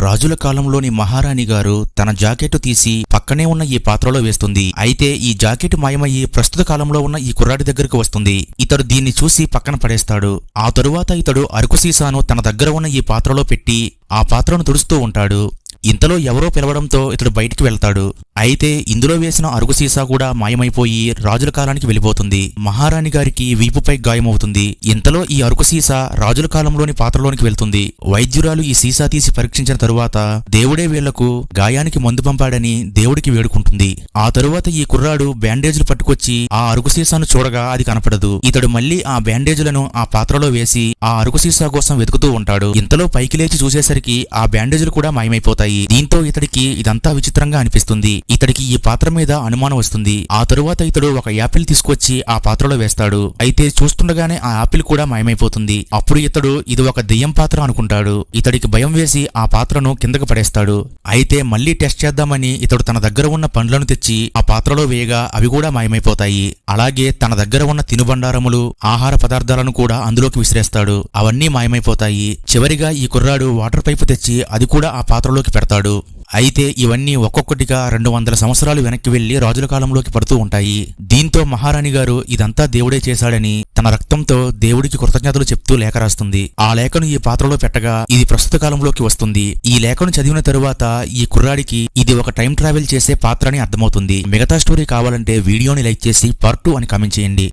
రాజుల కాలంలోని మహారాణి గారు తన జాకెట్ తీసి పక్కనే ఉన్న ఈ పాత్రలో వేస్తుంది. అయితే ఈ జాకెట్ మాయమయ్యి ప్రస్తుత కాలంలో ఉన్న ఈ కుర్రాడి దగ్గరకు వస్తుంది. ఇతడు దీన్ని చూసి పక్కన పడేస్తాడు. ఆ తరువాత ఇతడు అరకు సీసాను తన దగ్గర ఉన్న ఈ పాత్రలో పెట్టి ఆ పాత్రను తుడుస్తూ ఉంటాడు. ఇంతలో ఎవరో పిలవడంతో ఇతడు బయటికి వెళ్తాడు. అయితే ఇందులో వేసిన అరుగు సీసా కూడా మాయమైపోయి రాజుల కాలానికి వెళ్ళిపోతుంది. మహారాణి గారికి వీపుపై గాయమవుతుంది. ఇంతలో ఈ అరుకు సీసా రాజుల కాలంలోని పాత్రలోనికి వెళ్తుంది. వైద్యురాలు ఈ సీసా తీసి పరీక్షించిన తరువాత దేవుడే వీళ్ళకు గాయానికి మందు పంపాడని దేవుడికి వేడుకుంటుంది. ఆ తరువాత ఈ కుర్రాడు బ్యాండేజ్లు పట్టుకొచ్చి ఆ అరుకు సీసాను చూడగా అది కనపడదు. ఇతడు మళ్ళీ ఆ బ్యాండేజీలను ఆ పాత్రలో వేసి ఆ అరుకు సీసా కోసం వెతుకుతూ ఉంటాడు. ఇంతలో పైకి లేచి చూసేసరికి ఆ బ్యాండేజ్లు కూడా మాయమైపోతాయి. దీంతో ఇతడికి ఇదంతా విచిత్రంగా అనిపిస్తుంది. ఇతడికి ఈ పాత్ర మీద అనుమానం వస్తుంది. ఆ తరువాత ఇతడు ఒక యాపిల్ తీసుకొచ్చి ఆ పాత్రలో వేస్తాడు. అయితే చూస్తుండగానే ఆ యాపిల్ కూడా మాయమైపోతుంది. అప్పుడు ఇతడు ఇది ఒక దెయ్యం పాత్ర అనుకుంటాడు. ఇతడికి భయం వేసి ఆ పాత్రను కిందకు పడేస్తాడు. అయితే మళ్ళీ టెస్ట్ చేద్దామని ఇతడు తన దగ్గర ఉన్న పండ్లను తెచ్చి ఆ పాత్రలో వేయగా అవి కూడా మాయమైపోతాయి. అలాగే తన దగ్గర ఉన్న తినుబండారములు ఆహార పదార్థాలను కూడా అందులోకి విసిరేస్తాడు. అవన్నీ మాయమైపోతాయి. చివరిగా ఈ కుర్రాడు వాటర్ పైపు తెచ్చి అది కూడా ఆ పాత్రలోకి పెడతాడు. అయితే ఇవన్నీ ఒక్కొక్కటిగా రెండు వందల సంవత్సరాలు వెనక్కి వెళ్ళి రాజుల కాలంలోకి పడుతూ ఉంటాయి. దీంతో మహారాణి గారు ఇదంతా దేవుడే చేశాడని తన రక్తంతో దేవుడికి కృతజ్ఞతలు చెప్తూ లేఖ రాస్తుంది. ఆ లేఖను ఈ పాత్రలో పెట్టగా ఇది ప్రస్తుత కాలంలోకి వస్తుంది. ఈ లేఖను చదివిన తరువాత ఈ కుర్రాడికి ఇది ఒక టైం ట్రావెల్ చేసే పాత్ర అని అర్థమవుతుంది. మిగతా స్టోరీ కావాలంటే వీడియోని లైక్ చేసి పార్ట్ టూ అని కామెంట్ చేయండి.